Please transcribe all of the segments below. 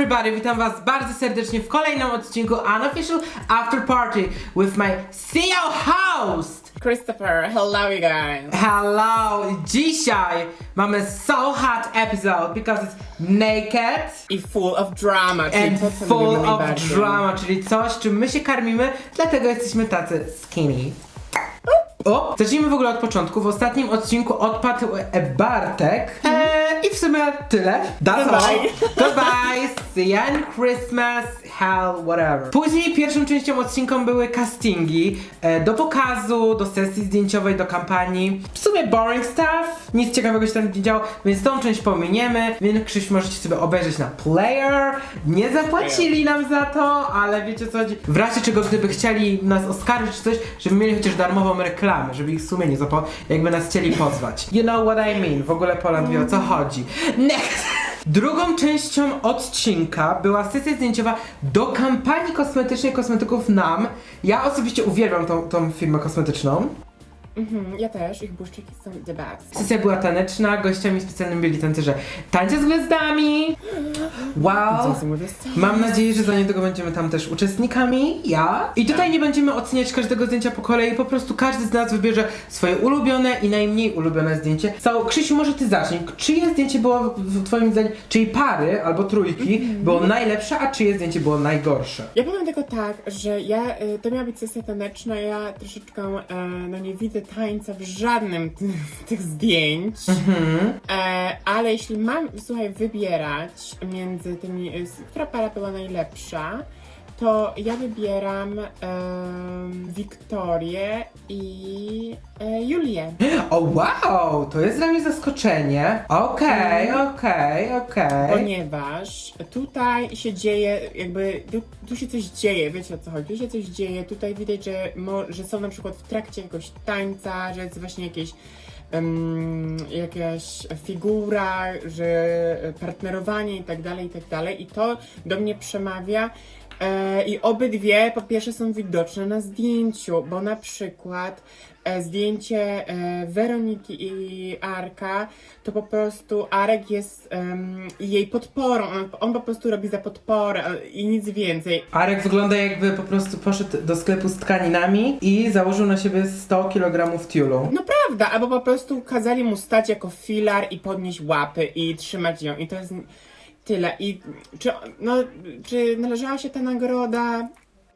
everybody, witam was bardzo serdecznie w kolejnym odcinku Unofficial After Party with my CEO host! Christopher, hello you guys. Hello! Dzisiaj mamy so hot episode because it's naked I full of drama, czyli and to, co full lubimy of najbardziej. drama, czyli coś, czym my się karmimy, dlatego jesteśmy tacy skinny. O! Zacznijmy w ogóle od początku. W ostatnim odcinku odpadł e, Bartek. Eee, I w sumie tyle. That's all. Goodbye. Goodbye. See you in Christmas. Hell, whatever. Później pierwszą częścią odcinką były castingi e, do pokazu, do sesji zdjęciowej, do kampanii. W sumie boring stuff. Nic ciekawego się tam nie działo, więc tą część pominiemy. Więc Krzyś możecie sobie obejrzeć na player. Nie zapłacili nam za to, ale wiecie co chodzi. W razie czego, gdyby chcieli nas oskarżyć czy coś, żeby mieli chociaż darmową reklamę, żeby ich sumienie zapo... jakby nas chcieli pozwać. You know what I mean. W ogóle Poland wie o co chodzi. Next! Drugą częścią odcinka była sesja zdjęciowa do kampanii kosmetycznej kosmetyków NAM. Ja osobiście uwielbiam tą, tą firmę kosmetyczną. Mhm, ja też, ich błyszczyki są the best. Sesja była taneczna, gościami specjalnymi byli tancerze tańce z gwiazdami. Wow! Mam nadzieję, że za niedługo będziemy tam też uczestnikami, ja. I tutaj nie będziemy oceniać każdego zdjęcia po kolei, po prostu każdy z nas wybierze swoje ulubione i najmniej ulubione zdjęcie. So, Krzysiu, może ty zacznij. Czyje zdjęcie było w twoim zdaniem, czyjej pary albo trójki było najlepsze, a czyje zdjęcie było najgorsze? Ja powiem tylko tak, że ja, y, to miała być sesja taneczna, ja troszeczkę, e, no nie widzę tańca w żadnym z tych zdjęć, e, ale jeśli mam, słuchaj, wybierać między tymi, s- która para była najlepsza, to ja wybieram em, Wiktorię i e, Julię. O wow, to jest dla mnie zaskoczenie. Okej, okej, okej. Ponieważ tutaj się dzieje, jakby tu, tu się coś dzieje, wiecie o co chodzi, tu się coś dzieje, tutaj widać, że, mo, że są na przykład w trakcie jakiegoś tańca, że jest właśnie jakieś em, jakaś figura, że partnerowanie i tak dalej, i tak dalej i to do mnie przemawia e, i obydwie po pierwsze są widoczne na zdjęciu, bo na przykład e, zdjęcie e, Weroniki i Arka, to po prostu Arek jest jej podporą, on, on po prostu robi za podporę e, i nic więcej. Arek wygląda jakby po prostu poszedł do sklepu z tkaninami i założył na siebie 100 kg tiulu. No prawda, albo po prostu kazali mu stać jako filar i podnieść łapy i trzymać ją i to jest tyle. I czy, no, czy należała się ta nagroda?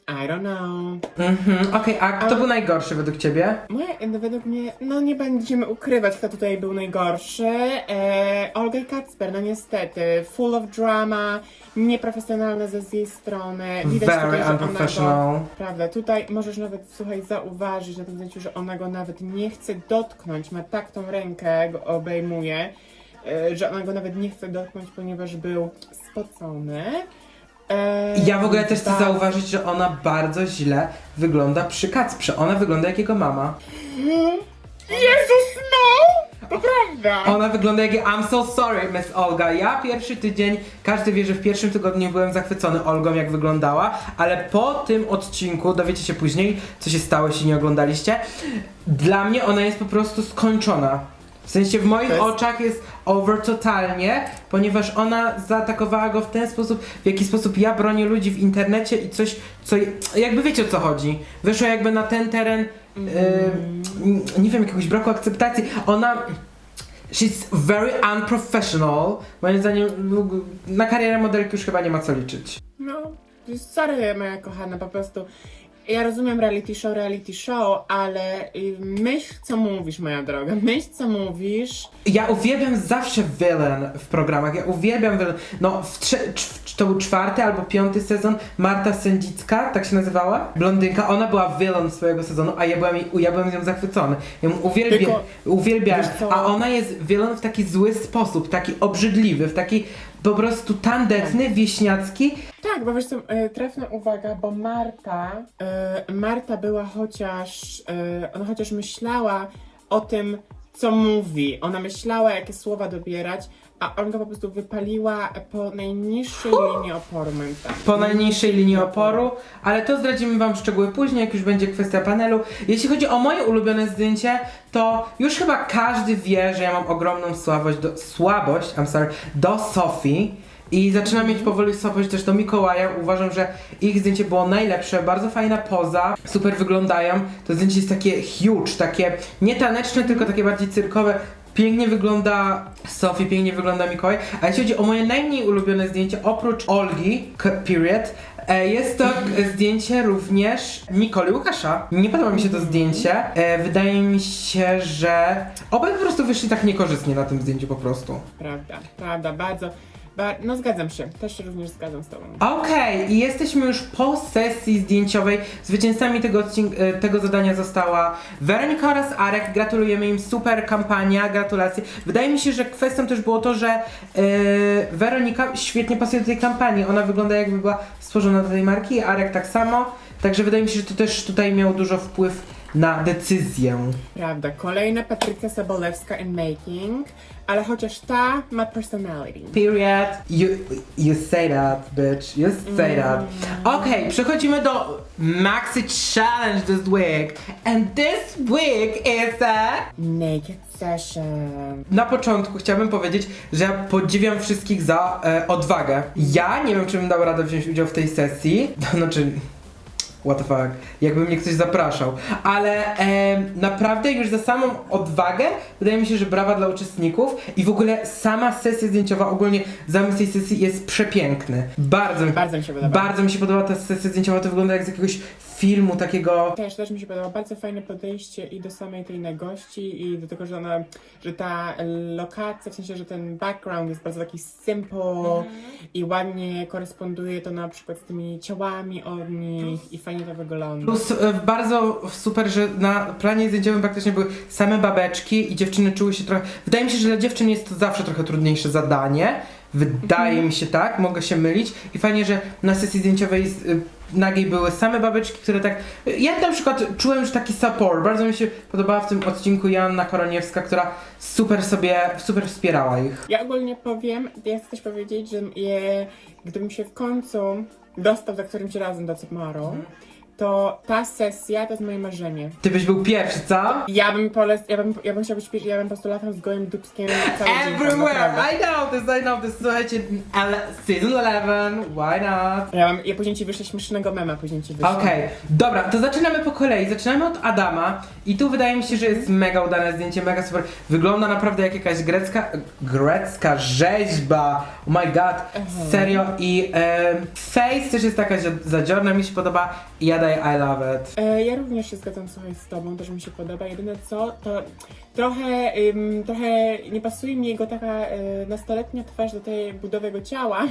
I don't know. Mhm, okej, a kto był najgorszy według ciebie? Moje, no według mnie, no nie będziemy ukrywać, kto tutaj był najgorszy. E, Olga i Kacper, no niestety, full of drama, nieprofesjonalne ze z jej strony. Widać Very tutaj, że ona unprofessional. go, prawda, tutaj możesz nawet, słuchaj, zauważyć na tym zdjęciu, że ona go nawet nie chce dotknąć, ma tak tą rękę, go obejmuje, że ona go nawet nie chce dotknąć, ponieważ był spocony. E, Ja w ogóle też chcę tak. zauważyć, że ona bardzo źle wygląda przy Kacprze. Ona wygląda jak jego mama. Jezus, no! To prawda! Ona wygląda jak I'm so sorry, Miss Olga. Ja pierwszy tydzień, każdy wie, że w pierwszym tygodniu byłem zachwycony Olgą, jak wyglądała, ale po tym odcinku, dowiecie się później, co się stało, jeśli nie oglądaliście. Dla mnie ona jest po prostu skończona. W sensie w moich To jest- oczach jest over totalnie, ponieważ ona zaatakowała go w ten sposób, w jaki sposób ja bronię ludzi w internecie i coś, co jakby wiecie o co chodzi. Wyszła jakby na ten teren, yy, nie wiem, jakiegoś braku akceptacji. Ona She's very unprofessional. Moim zdaniem na karierę modelki już chyba nie ma co liczyć. No, sorry moja kochana, po prostu ja rozumiem reality show, reality show, ale y, myśl co mówisz moja droga, myśl co mówisz. Ja uwielbiam zawsze villain w programach. Ja uwielbiam villain. No, w to był czwarty albo piąty sezon. Marta Sędzicka, tak się nazywała? Blondynka. Ona była villain swojego sezonu, a ja byłem, ja byłem z nią zachwycony. Ja ją uwielbia, Tylko- uwielbiałem. A ona jest villain w taki zły sposób, taki obrzydliwy, w taki po prostu tandetny, wieśniacki. Tak, bo wiesz co, y, trafna uwaga, bo Marta, y, Marta była chociaż, y, ona chociaż myślała o tym, co mówi, ona myślała, jakie słowa dobierać, a Olga po prostu wypaliła po najniższej linii oporu, moim zdaniem. po najniższej linii oporu, ale to zdradzimy wam szczegóły później, jak już będzie kwestia panelu. Jeśli chodzi o moje ulubione zdjęcie, to już chyba każdy wie, że ja mam ogromną słabość do, słabość, I'm sorry, do Sofii. I zaczyna mieć powoli słabość też do Mikołaja. Uważam, że ich zdjęcie było najlepsze, bardzo fajna poza, super wyglądają. To zdjęcie jest takie huge, takie nie taneczne, tylko takie bardziej cyrkowe. Pięknie wygląda Sophie, pięknie wygląda Mikołaj. A jeśli chodzi o moje najmniej ulubione zdjęcie, oprócz Olgi, period, e, jest to zdjęcie również Nikoli Łukasza. Nie podoba mi się to zdjęcie. E, Wydaje mi się, że obaj po prostu wyszli tak niekorzystnie na tym zdjęciu po prostu. Prawda, prawda, bardzo. No zgadzam się, też się również zgadzam z tobą. Okej, i jesteśmy już po sesji zdjęciowej. Zwycięzcami tego, e, tego zadania została Weronika oraz Arek. Gratulujemy im, super kampania, gratulacje. Wydaje mi się, że kwestią też było to, że e, Weronika świetnie pasuje do tej kampanii. Ona wygląda jakby była stworzona do tej marki, Arek tak samo. Także wydaje mi się, że to też tutaj miało dużo wpływ na decyzję. Prawda, kolejna Patrycja Sobolewska in making, ale chociaż ta ma personality. Period. You, you say that, bitch. You say that. Okej, przechodzimy do Maxi Challenge this week. And this week is a... Naked session. Na początku chciałbym powiedzieć, że ja podziwiam wszystkich za e, odwagę. Ja nie wiem, czy bym dał radę wziąć udział w tej sesji. Znaczy... What the fuck? Jakby mnie ktoś zapraszał. Ale e, naprawdę już za samą odwagę wydaje mi się, że brawa dla uczestników i w ogóle sama sesja zdjęciowa, ogólnie zamysł tej sesji jest przepiękny. Bardzo Bardzo mi się podoba. bardzo mi się podoba ta sesja zdjęciowa, to wygląda jak z jakiegoś filmu takiego... Też, też mi się podoba bardzo fajne podejście i do samej tej nagości i do tego, że ona, że ta lokacja, w sensie, że ten background jest bardzo taki simple i ładnie koresponduje to na przykład z tymi ciałami od nich i fajnie to wygląda. Plus e, bardzo super, że na planie zdjęciowym praktycznie były same babeczki i dziewczyny czuły się trochę... Wydaje mi się, że dla dziewczyn jest to zawsze trochę trudniejsze zadanie. Wydaje mi się tak, mogę się mylić. I fajnie, że na sesji zdjęciowej z, y, nagiej były same babeczki, które tak... Ja na przykład czułem, że taki support. Bardzo mi się podobała w tym odcinku Joanna Koroniewska, która super sobie, super wspierała ich. Ja ogólnie powiem, ja chcę też powiedzieć, że je, gdybym się w końcu dostał za którymś razem do Tomorrow, to ta sesja to jest moje marzenie. Ty byś był pierwszy, co? Ja bym polec, ja bym, ja bym chciał być pierwszy, ja bym po prostu latał z gołym dupskiem cały dzień. tam, Everywhere! naprawdę. I know this, I know this. Słuchajcie, ele- season 11, why not? Ja, mam, ja później ci wyślę śmiesznego mema, później ci wyślę. Okej, dobra, to zaczynamy po kolei. Zaczynamy od Adama i tu wydaje mi się, że jest mega udane zdjęcie, mega super. Wygląda naprawdę jak jakaś grecka, grecka rzeźba. Oh my god, serio. I face też jest taka zia- zadziorna, mi się podoba i ja daję I love it. E, ja również się zgadzam, słuchaj, z tobą, też mi się podoba. Jedyne co, to trochę, ym, trochę nie pasuje mi jego taka y, nastoletnia twarz do tej budowy jego ciała,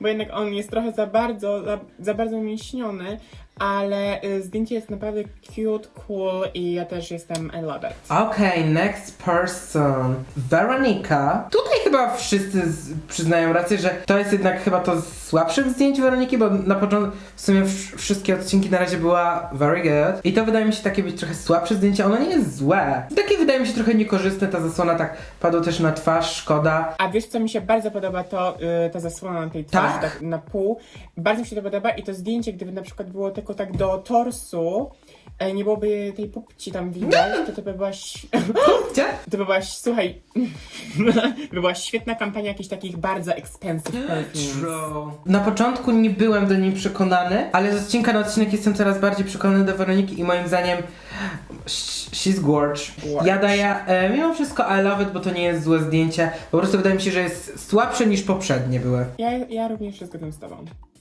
bo jednak on jest trochę za bardzo, za, za bardzo mięśniony, ale y, zdjęcie jest naprawdę cute, cool i ja też jestem I love it. Okej, next person. Weronika. Tutaj chyba wszyscy z, przyznają rację, że to jest jednak chyba to z słabszych zdjęć Weroniki, bo na początku w sumie wsz- wszystkie odcinki na razie była very good. I to wydaje mi się takie być trochę słabsze zdjęcie, ono nie jest złe. Takie wydaje mi się trochę niekorzystne, ta zasłona tak padła też na twarz, szkoda. A wiesz co mi się bardzo podoba, to y, ta zasłona na tej twarzy, Tak? tak na pół. Bardzo mi się to podoba i to zdjęcie, gdyby na przykład było tylko tak do torsu, e, nie byłoby tej pupci tam widać, to to by była, ś- Gdzie? to by była, słuchaj, by była świetna kampania jakichś takich bardzo expensive perfumes. Na początku nie byłem do niej przekonany, ale z odcinka na odcinek jestem coraz bardziej przekonany do Weroniki i moim zdaniem she's gorge. Gorge. Ja daję e, mimo wszystko I love it, bo to nie jest złe zdjęcie. Po prostu wydaje mi się, że jest słabsze niż poprzednie były. Ja, ja również się zgadzam z tobą.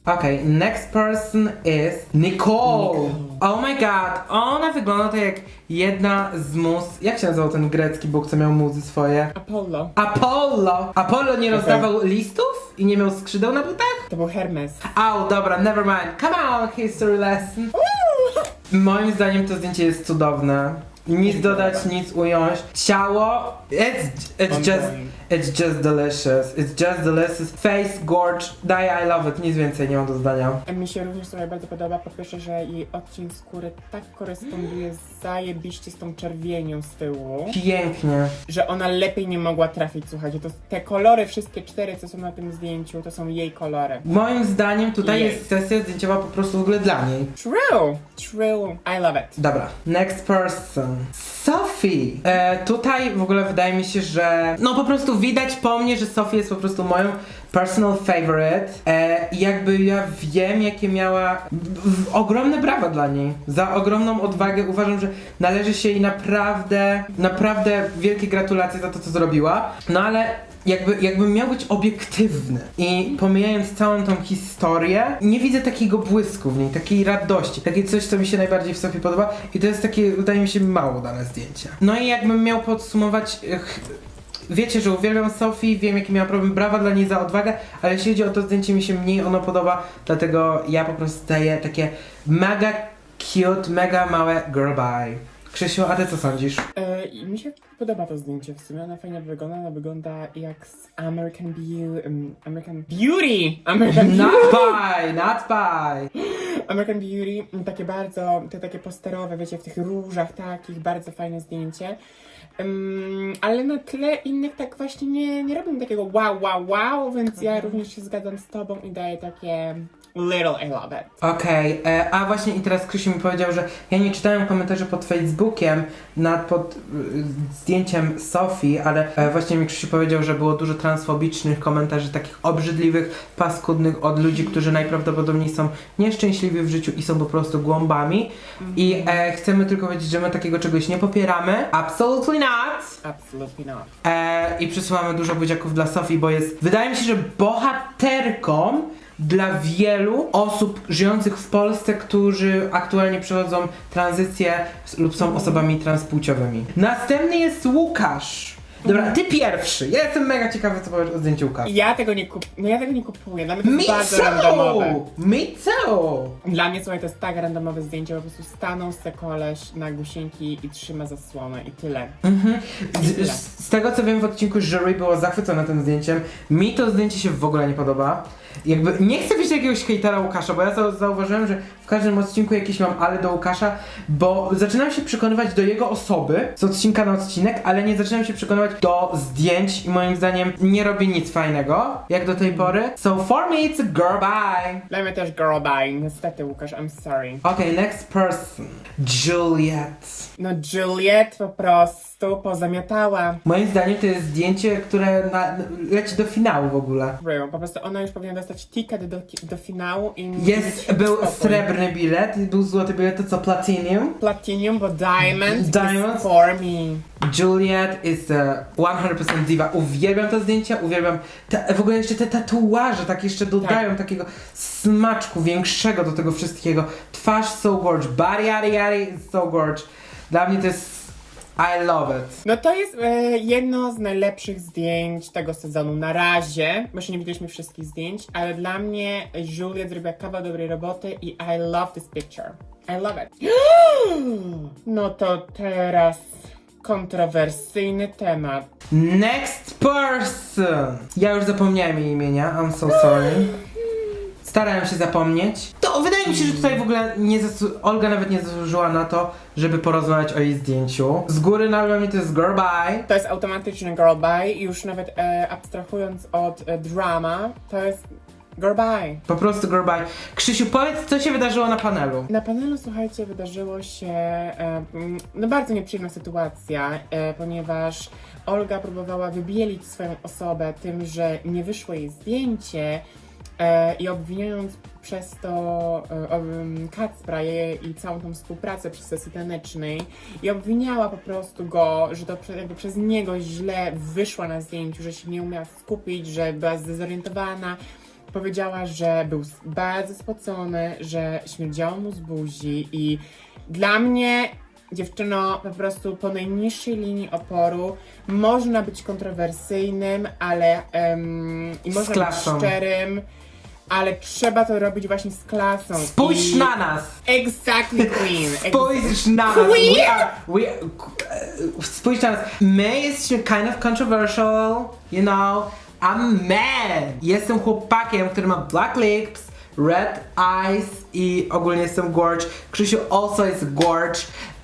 Okej, next person is Nicole. Oh my god, ona wygląda tak jak jedna z mus. Jak się nazywał ten grecki bóg, co miał muzy swoje? Apollo. Apollo! Apollo nie rozdawał listów i nie miał skrzydeł na butach? To był Hermes. Au, dobra, never mind. Come on, history lesson. Moim zdaniem to zdjęcie jest cudowne. Nic dodać, nic ująć. Ciało, it's, it's just, it's just delicious. It's just delicious. Face, gorge, daję I love it. Nic więcej nie mam do zdania. Mi się również słuchaj, bardzo podoba, po pierwsze, że jej odcień skóry tak koresponduje zajebiście z tą czerwienią z tyłu. Pięknie. że ona lepiej nie mogła trafić, słuchajcie, to te kolory, wszystkie cztery, co są na tym zdjęciu, to są jej kolory. Moim zdaniem tutaj jest sesja zdjęciowa po prostu w ogóle dla niej. True, true, I love it. Dobra, next person. Sophie. E, tutaj w ogóle wydaje mi się, że no po prostu widać po mnie, że Sophie jest po prostu moją personal favorite. E, jakby ja wiem, jakie miała. w- w- ogromne brawa dla niej. Za ogromną odwagę. Uważam, że należy się jej naprawdę, naprawdę wielkie gratulacje za to, co zrobiła. No ale jakby, jakbym miał być obiektywny i pomijając całą tą historię, nie widzę takiego błysku w niej, takiej radości, takie coś, co mi się najbardziej w sobie podoba i to jest takie, wydaje mi się, mało dane zdjęcie. No i jakbym miał podsumować, wiecie, że uwielbiam Sofii, wiem jaki miała problem, brawa dla niej za odwagę, ale jeśli chodzi o to zdjęcie, mi się mniej ono podoba, dlatego ja po prostu daję takie mega cute, mega małe girl bye. Krzysiu, a ty co sądzisz? E, mi się podoba to zdjęcie w sumie, ona fajnie wygląda, ona wygląda jak z American Beauty, um, American Beauty! American Beauty! Not bye, not bye. American Beauty, mm, takie bardzo, te takie posterowe, wiecie, w tych różach takich, bardzo fajne zdjęcie. Ym, ale na tle innych tak właśnie nie, nie robią takiego wow, wow, wow, więc ja również się zgadzam z tobą i daję takie little I love it. Okej, e, a właśnie i teraz Krzysiu mi powiedział, że ja nie czytałem komentarzy pod Facebookiem nad pod y, zdjęciem Sofii, ale e, właśnie mi Krzysiu powiedział, że było dużo transfobicznych komentarzy, takich obrzydliwych, paskudnych od ludzi, którzy najprawdopodobniej są nieszczęśliwi w życiu i są po prostu głąbami. I e, chcemy tylko powiedzieć, że my takiego czegoś nie popieramy. Absolutely not! Absolutely not. E, I przysyłamy dużo buziaków dla Sofii, bo jest, wydaje mi się, że bohaterką dla wielu osób żyjących w Polsce, którzy aktualnie przechodzą tranzycję lub są osobami transpłciowymi. Następny jest Łukasz. Dobra, ty pierwszy. Ja jestem mega ciekawy, co powiesz o zdjęciu Łukasza. Ja tego nie kup... No ja tego nie kupuję, dla mnie to Me jest bardzo randomowe. too! Me too! Dla mnie, słuchaj, to jest tak randomowe zdjęcie, po prostu stanął se koleś na gusienki i trzyma zasłonę i tyle. Z, z, tego co wiem w odcinku jury było zachwycone tym zdjęciem. Mi to zdjęcie się w ogóle nie podoba. Jakby nie chcę być jakiegoś hejtera Łukasza, bo ja za, zauważyłem, że każdym odcinku jakieś mam ale do Łukasza, bo zaczynam się przekonywać do jego osoby z odcinka na odcinek, ale nie zaczynam się przekonywać do zdjęć i moim zdaniem nie robi nic fajnego, jak do tej pory. So for me it's a girl bye. Dla mnie też girl bye, niestety Łukasz, I'm sorry. Okay, next person. Juliet. No Juliet po prostu pozamiatała. Moim zdaniem to jest zdjęcie, które na, leci do finału w ogóle. Real. Po prostu ona już powinna dostać ticket do, do finału i Jest, był spokój. srebrny bilet, był złoty bilet, to co, platinum? Platinum, bo diamond Diamond? is for me. Juliet is a 100% diva. Uwielbiam to zdjęcie, uwielbiam te, w ogóle jeszcze te tatuaże, tak jeszcze dodają takiego smaczku większego do tego wszystkiego. Twarz so gorge, body yada is so gorge. Dla mnie to jest I love it. No to jest e, jedno z najlepszych zdjęć tego sezonu na razie, bo jeszcze nie widzieliśmy wszystkich zdjęć, ale dla mnie Juliet zrobiła kawał dobrej roboty i I love this picture. I love it. No to teraz kontrowersyjny temat. Next person! Ja już zapomniałem jej imienia, I'm so sorry. Starałem się zapomnieć. To wydaje mi się, że tutaj w ogóle nie Olga nawet nie zasłużyła na to, żeby porozmawiać o jej zdjęciu. Z góry na mnie to jest girl bye. To jest automatyczny girl bye, już nawet e, abstrahując od e, drama, to jest girl bye. Po prostu girl bye. Krzysiu, powiedz, co się wydarzyło na panelu. Na panelu, słuchajcie, wydarzyło się e, no bardzo nieprzyjemna sytuacja, e, ponieważ Olga próbowała wybielić swoją osobę tym, że nie wyszło jej zdjęcie i obwiniając przez to e, um, Kacpra i całą tą współpracę przy sesji tanecznej i obwiniała po prostu go, że to jakby przez niego źle wyszła na zdjęciu, że się nie umiała skupić, że była zdezorientowana. Powiedziała, że był bardzo spocony, że śmierdziało mu z buzi i dla mnie dziewczyno po prostu po najniższej linii oporu można być kontrowersyjnym, ale em, i można być szczerym, ale trzeba to robić właśnie z klasą. Spójrz I... na nas! Exactly, Queen. Spójrz na nas! We are, we, e, spójrz na nas. My jesteśmy kind of controversial, you know. I'm man! Jestem chłopakiem, który ma black lips, red eyes i ogólnie jestem gorge. Krzysiu also jest gorge.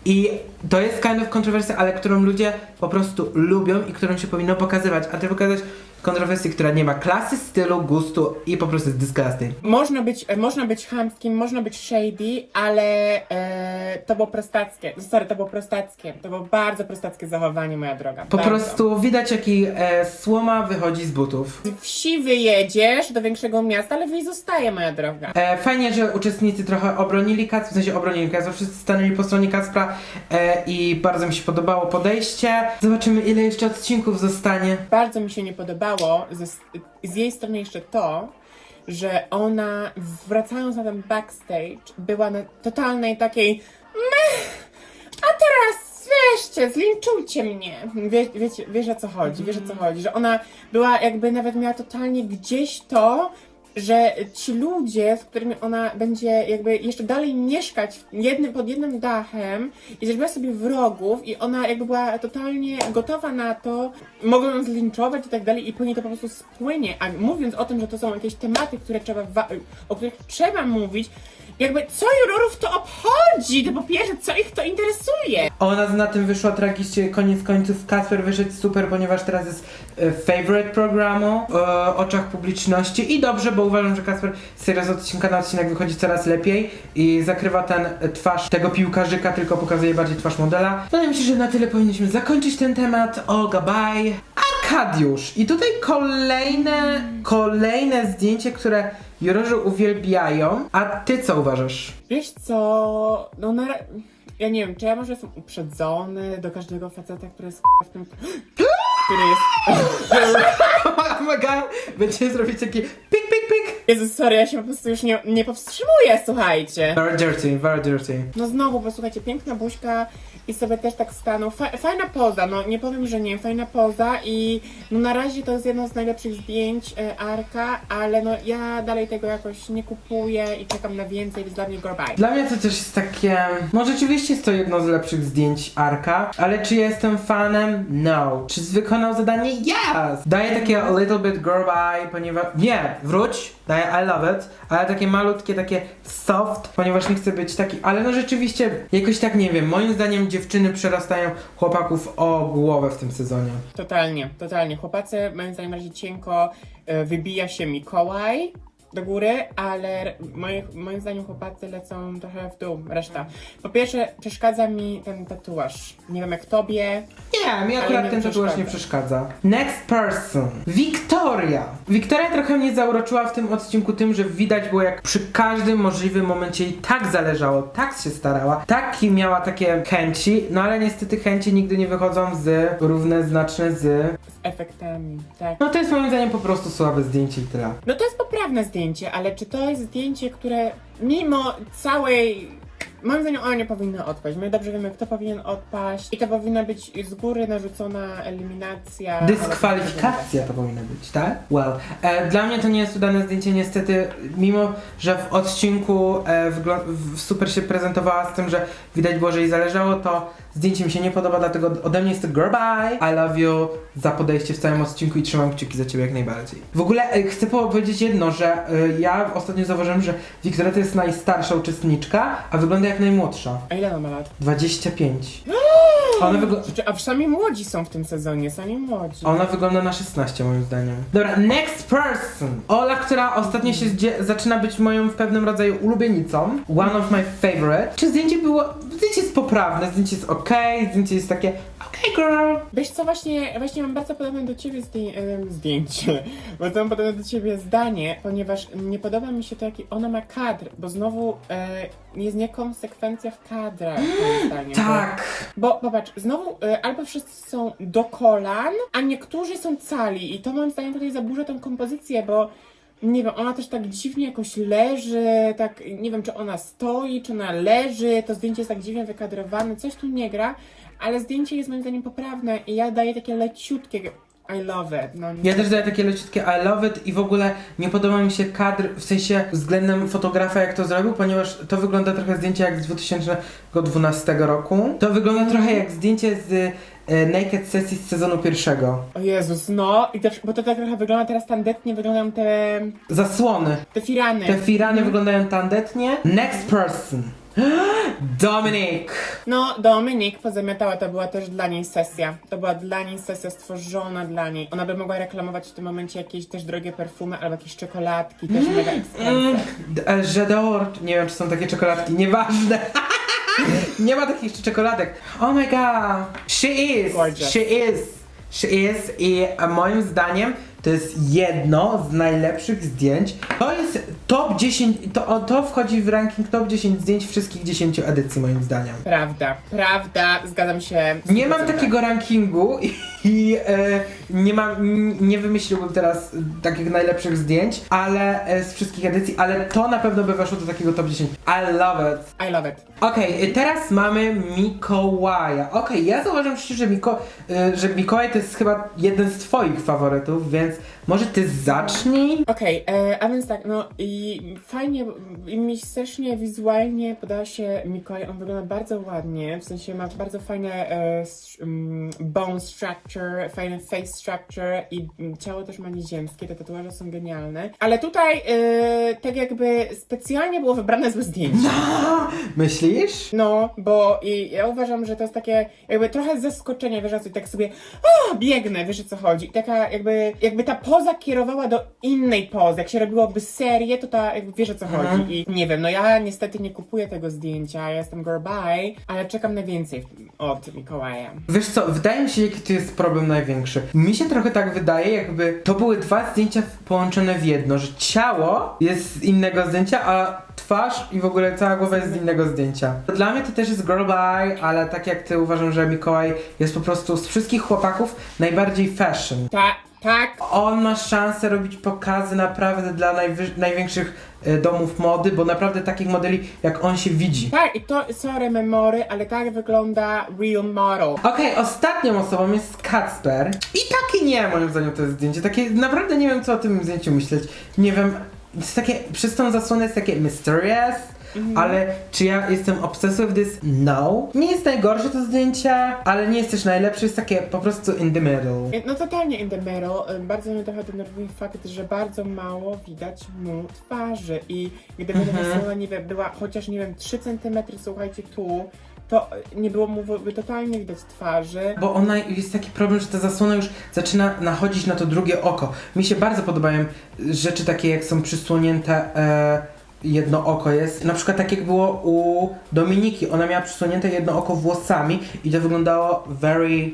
I to jest kind of kontrowersja, ale którą ludzie po prostu lubią i którą się powinno pokazywać. A ty pokazać kontrowersji, która nie ma klasy, stylu, gustu i po prostu jest disgusting. Można być, e, można być chamskim, można być shady, ale e, to było prostackie. Sorry, to było prostackie. To było bardzo prostackie zachowanie, moja droga. Po bardzo. prostu widać jaki e, słoma wychodzi z butów. Z wsi wyjedziesz do większego miasta, ale wieś zostaje, moja droga. E, fajnie, że uczestnicy trochę obronili Kacpra, w sensie obronili Kacpra, wszyscy stanęli po stronie Kacpra e, i bardzo mi się podobało podejście. Zobaczymy ile jeszcze odcinków zostanie. Bardzo mi się nie podobało ze, z jej strony jeszcze to, że ona wracając na ten backstage była na totalnej takiej meh, a teraz weźcie, zlinczujcie mnie. Wie, wiecie, wiesz o co chodzi, wiesz o co chodzi, że ona była jakby nawet miała totalnie gdzieś to, że ci ludzie, z którymi ona będzie jakby jeszcze dalej mieszkać jednym, pod jednym dachem i zrobiła sobie wrogów i ona jakby była totalnie gotowa na to, mogą ją zlinczować i tak dalej i po niej to po prostu spłynie, a mówiąc o tym, że to są jakieś tematy, które trzeba, o których trzeba mówić, jakby co jurorów to obchodzi, to po pierwsze, co ich to interesuje? Ona na tym wyszła tragicznie, koniec końców Kacper wyszedł super, ponieważ teraz jest e, favorite programu w e, oczach publiczności i dobrze, bo uważam, że Kacper serio z odcinka na odcinek wychodzi coraz lepiej i zakrywa ten e, twarz tego piłkarzyka, tylko pokazuje bardziej twarz modela. Wydaje mi się, że na tyle powinniśmy zakończyć ten temat. Olga, bye! Arkadiusz! I tutaj kolejne, kolejne zdjęcie, które jurorzy uwielbiają. A ty co uważasz? Wiesz co, no na... Ja nie wiem, czy ja może jestem uprzedzony do każdego faceta, który jest w tym... który jest... oh my god! Będziemy zrobić taki pik, pik, pik! Jezus, sorry, ja się po prostu już nie, nie powstrzymuję, słuchajcie. Very dirty, very dirty. No znowu, posłuchajcie, piękna buźka i sobie też tak stanął. Fa fajna poza, no nie powiem, że nie, fajna poza i no na razie to jest jedno z najlepszych zdjęć e, Arka, ale no ja dalej tego jakoś nie kupuję i czekam na więcej, więc dla mnie go bye. Dla mnie to też jest takie... No rzeczywiście jest to jedno z lepszych zdjęć Arka, ale czy jestem fanem? No. Czy wykonał zadanie? Yes! Daję takie little bit girl bye, ponieważ... Nie, wróć! Daję I love it, ale takie malutkie, takie soft, ponieważ nie chcę być taki... Ale no rzeczywiście, jakoś tak nie wiem, moim zdaniem dziewczyny przerastają chłopaków o głowę w tym sezonie. Totalnie, totalnie. Chłopacy, moim zdaniem, razie cienko e, wybija się Mikołaj do góry, ale moim, moim zdaniem chłopacy lecą trochę w dół, reszta. Po pierwsze, przeszkadza mi ten tatuaż. Nie wiem jak tobie. Nie, mi akurat ten tatuaż nie przeszkadza. Next person. Wiktoria. Wiktoria trochę mnie zauroczyła w tym odcinku tym, że widać było jak przy każdym możliwym momencie jej tak zależało, tak się starała, tak miała takie chęci, no ale niestety chęci nigdy nie wychodzą z równoznaczne z... Z efektami, tak. No to jest moim zdaniem po prostu słabe zdjęcie i tyle. No to jest poprawne zdjęcie, ale czy to jest zdjęcie, które mimo całej. Moim zdaniem ona nie powinna odpaść. My dobrze wiemy, kto powinien odpaść. I to powinna być z góry narzucona eliminacja. Dyskwalifikacja to powinna być, tak? Well, e, dla mnie to nie jest udane zdjęcie niestety, mimo że w odcinku e, w, super się prezentowała z tym, że widać było, że jej zależało, to zdjęcie mi się nie podoba, dlatego ode mnie jest to goodbye, I love you za podejście w całym odcinku i trzymam kciuki za ciebie jak najbardziej. W ogóle e, chcę powiedzieć jedno, że e, ja ostatnio zauważyłem, że Wiktoria to jest najstarsza uczestniczka, a wygląda jak najmłodsza. A ile ona ma lat? 25. Ona wygląda... Czy- A sami młodzi są w tym sezonie, sami młodzi. Ona wygląda na 16 moim zdaniem. Dobra, next person. Ola, która ostatnio się zdzie- zaczyna być moją w pewnym rodzaju ulubienicą. One of my favorite. Czy zdjęcie było... Zdjęcie jest poprawne, zdjęcie jest ok, zdjęcie jest takie ok girl. Wiesz co, właśnie, właśnie mam bardzo podobne do ciebie zdję- zdjęcie, bardzo mam podobne do ciebie zdanie, ponieważ nie podoba mi się to, jaki ona ma kadr, bo znowu e, jest niekonsekwencja w kadrach, moim zdaniem. Tak. Bo, bo popatrz, znowu e, albo wszyscy są do kolan, a niektórzy są cali i to moim zdaniem tutaj zaburza tą kompozycję, bo nie wiem, ona też tak dziwnie jakoś leży, tak nie wiem, czy ona stoi, czy ona leży, to zdjęcie jest tak dziwnie wykadrowane, coś tu nie gra, ale zdjęcie jest moim zdaniem poprawne i ja daję takie leciutkie I love it. No, Ja też daję takie leciutkie I love it i w ogóle nie podoba mi się kadr, w sensie względem fotografa jak to zrobił, ponieważ to wygląda trochę zdjęcie jak z 2012 roku. To wygląda trochę jak zdjęcie z e, Naked Sesji z sezonu pierwszego. O Jezus, no, i też, bo to tak trochę wygląda teraz tandetnie, wyglądają te, Zasłony. te firany. Te firany wyglądają tandetnie. Next person. Dominik! No, Dominik pozamiatała, to była też dla niej sesja. To była dla niej sesja stworzona dla niej. Ona by mogła reklamować w tym momencie jakieś też drogie perfumy albo jakieś czekoladki, też mega expensive. E, J'adore. Nie wiem, czy są takie czekoladki. Nieważne. Nie ma takich jeszcze czekoladek. Oh my god. She is. Gorgeous. She is. She is. I e, moim zdaniem to jest jedno z najlepszych zdjęć. To jest top 10. To, to wchodzi w ranking top 10 zdjęć wszystkich 10 edycji, moim zdaniem. Prawda, prawda, zgadzam się. Nie mam 100%. takiego rankingu i, i e, nie mam, nie wymyśliłbym teraz e, takich najlepszych zdjęć, ale e, z wszystkich edycji, ale to na pewno by weszło do takiego top 10. I love it. I love it. Okej, teraz mamy Mikołaja. Okej, ja zauważam przecież, że, Miko, y, że Mikołaj to jest chyba jeden z twoich faworytów, więc może ty zacznij? Okej, e, a więc tak, no i fajnie, i mi strasznie wizualnie podoba się Mikołaj, on wygląda bardzo ładnie, w sensie ma bardzo fajne e, s- mm, bone structure, fajne face structure i mm, ciało też ma nieziemskie, te tatuaże są genialne, ale tutaj e, tak jakby specjalnie było wybrane złe zdjęcie. Myślisz? No, bo i ja uważam, że to jest takie jakby trochę zaskoczenie, wiesz, i tak sobie o, biegnę, wiesz o co chodzi. I taka jakby, jakby ta poza kierowała do innej pozy. Jak się robiłoby serię, to ta jakby wiesz o co chodzi. I nie wiem, no ja niestety nie kupuję tego zdjęcia, ja jestem girl bye, ale czekam na więcej od Mikołaja. Wiesz co, wydaje mi się, jaki tu jest problem największy. Mi się trochę tak wydaje, jakby to były dwa zdjęcia połączone w jedno, że ciało jest z innego zdjęcia, a twarz i w ogóle cała głowa jest z innego zdjęcia. Dla mnie to też jest girl bye, ale tak jak ty uważam, że Mikołaj jest po prostu z wszystkich chłopaków najbardziej fashion. Tak, On ma szansę robić pokazy naprawdę dla najwy- największych e, domów mody, bo naprawdę takich modeli jak on się widzi. tak, i to sorry memory, ale tak wygląda real model. Okej, ostatnią osobą jest Kacper. I takie nie, moim zdaniem, to jest zdjęcie. Takie, naprawdę nie wiem, co o tym zdjęciu myśleć. Nie wiem, jest takie, przez tą zasłonę jest takie mysterious, ale czy ja jestem obsessed with this? No. Nie jest najgorsze to zdjęcie, ale nie jest też najlepsze, jest takie po prostu in the middle. No totalnie in the middle. Y, Bardzo mnie trochę denerwuje fakt, że bardzo mało widać mu twarzy i gdyby Mhm. ta zasłona, nie wiem, była chociaż, nie wiem, 3 cm, słuchajcie, tu, to y, nie było mu w- totalnie widać twarzy. Bo ona jest taki problem, że ta zasłona już zaczyna nachodzić na to drugie oko. Mi się bardzo podobają rzeczy takie, jak są przysłonięte e, jedno oko jest. Na przykład tak jak było u Dominiki, ona miała przysłonięte jedno oko włosami i to wyglądało very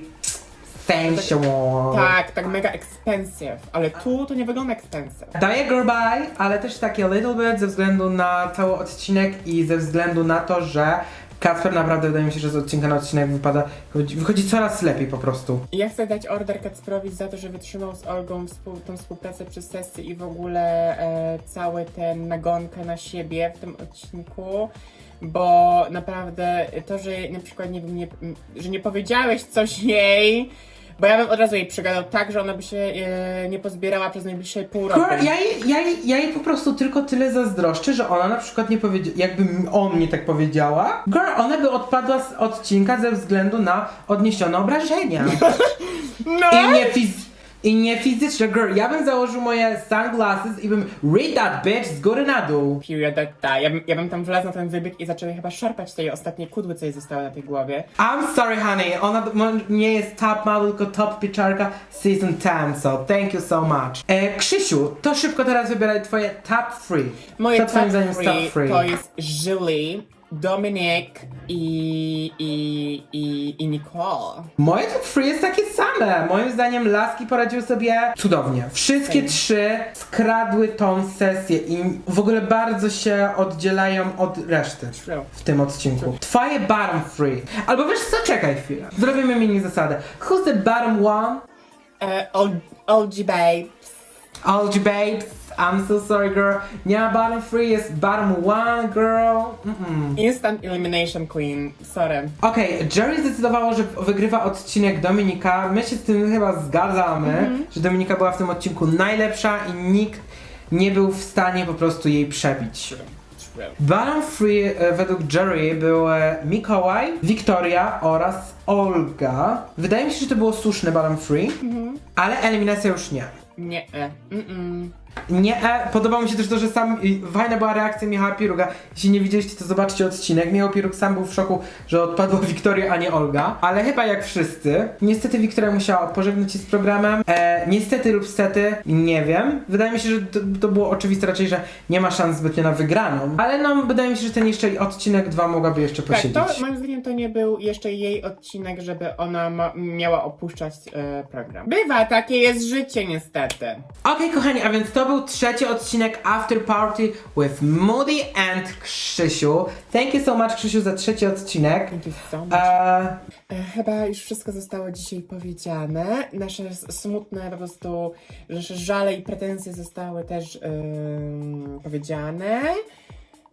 sensual. Tak, tak mega expensive, ale tu to nie wygląda expensive. Daję girl bye, ale też takie little bit ze względu na cały odcinek i ze względu na to, że Kacper naprawdę wydaje mi się, że z odcinka na odcinek wypada, wychodzi, coraz lepiej po prostu. Ja chcę dać order Kacperowi za to, że wytrzymał z Olgą współ, tą współpracę przez sesję i w ogóle e, cały ten nagonkę na siebie w tym odcinku. Bo naprawdę to, że na przykład nie, wiem, nie, że nie powiedziałeś coś jej, bo ja bym od razu jej przygadał tak, że ona by się e, nie pozbierała przez najbliższe pół roku. Ja, jej, ja, jej, ja jej po prostu tylko tyle zazdroszczę, że ona na przykład nie powiedziała, jakby m- o mnie tak powiedziała, girl, ona by odpadła z odcinka ze względu na odniesione obrażenia. No! I nie, fiz- I nie fizyczne, girl, ja bym założył moje sunglasses i bym read that bitch z góry na dół. Period that die. Ja bym, ja bym tam wlazł na ten wybieg i zaczął jej chyba szarpać tej ostatniej kudły, co jej zostały na tej głowie. I'm sorry honey, ona d- mo- nie jest top model, tylko top pieczarka season 10, so thank you so much. E, Krzysiu, to szybko teraz wybieraj twoje top 3. Moje Co top twoim zdaniem jest three top three? to jest Julie, Dominic i, i, i, i Nicole. Moje top 3 jest takie same. Moim zdaniem laski poradziły sobie cudownie. Wszystkie trzy skradły tą sesję i w ogóle bardzo się oddzielają od reszty. W tym odcinku. Twoje bottom three. Albo wiesz co, czekaj chwilę. Zrobimy mini zasadę. Who's the bottom one? E, OG Babe. OG babes. I'm so sorry girl. Nie ma bottom three, jest bottom one girl. Mm-mm. Instant Elimination Queen. Sorry. Okej, Jerry zdecydowało, że wygrywa odcinek Dominika. My się z tym chyba zgadzamy, że Dominika była w tym odcinku najlepsza i nikt nie był w stanie po prostu jej przebić. Bottom three e, według Jerry były Mikołaj, Wiktoria oraz Olga. Wydaje mi się, że to było słuszne bottom three, ale eliminacja już nie. Nie. E. Mm-mm. Nie, e, podobało mi się też to, że sam, i fajna była reakcja Michała Piruga. Jeśli nie widzieliście, to zobaczcie odcinek. Michał Pirug sam był w szoku, że odpadła Wiktoria, a nie Olga. Ale chyba jak wszyscy. Niestety Wiktoria musiała pożegnać się z programem. E, niestety lub stety, nie wiem. Wydaje mi się, że to, to było oczywiste raczej, że nie ma szans zbytnio na wygraną. Ale no, wydaje mi się, że ten jeszcze odcinek dwa mogłaby jeszcze Tak, posiedzieć. to moim zdaniem to nie był jeszcze jej odcinek, żeby ona ma, miała opuszczać e, program. Bywa, takie jest życie niestety. Okej, kochani, a więc to był trzeci odcinek After Party with Moody and Krzysiu. Thank you so much, Krzysiu, za trzeci odcinek. Thank you so much. Eee, E, Chyba już wszystko zostało dzisiaj powiedziane. Nasze s- smutne po prostu, nasze żale i pretensje zostały też ym, powiedziane.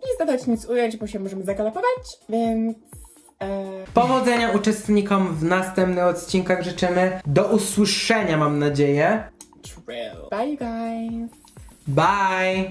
Nie zadać nic ująć, bo się możemy zakalapować, więc... E, powodzenia uczestnikom w następnych odcinkach życzymy. Do usłyszenia, mam nadzieję. drill. Bye you guys! Bye!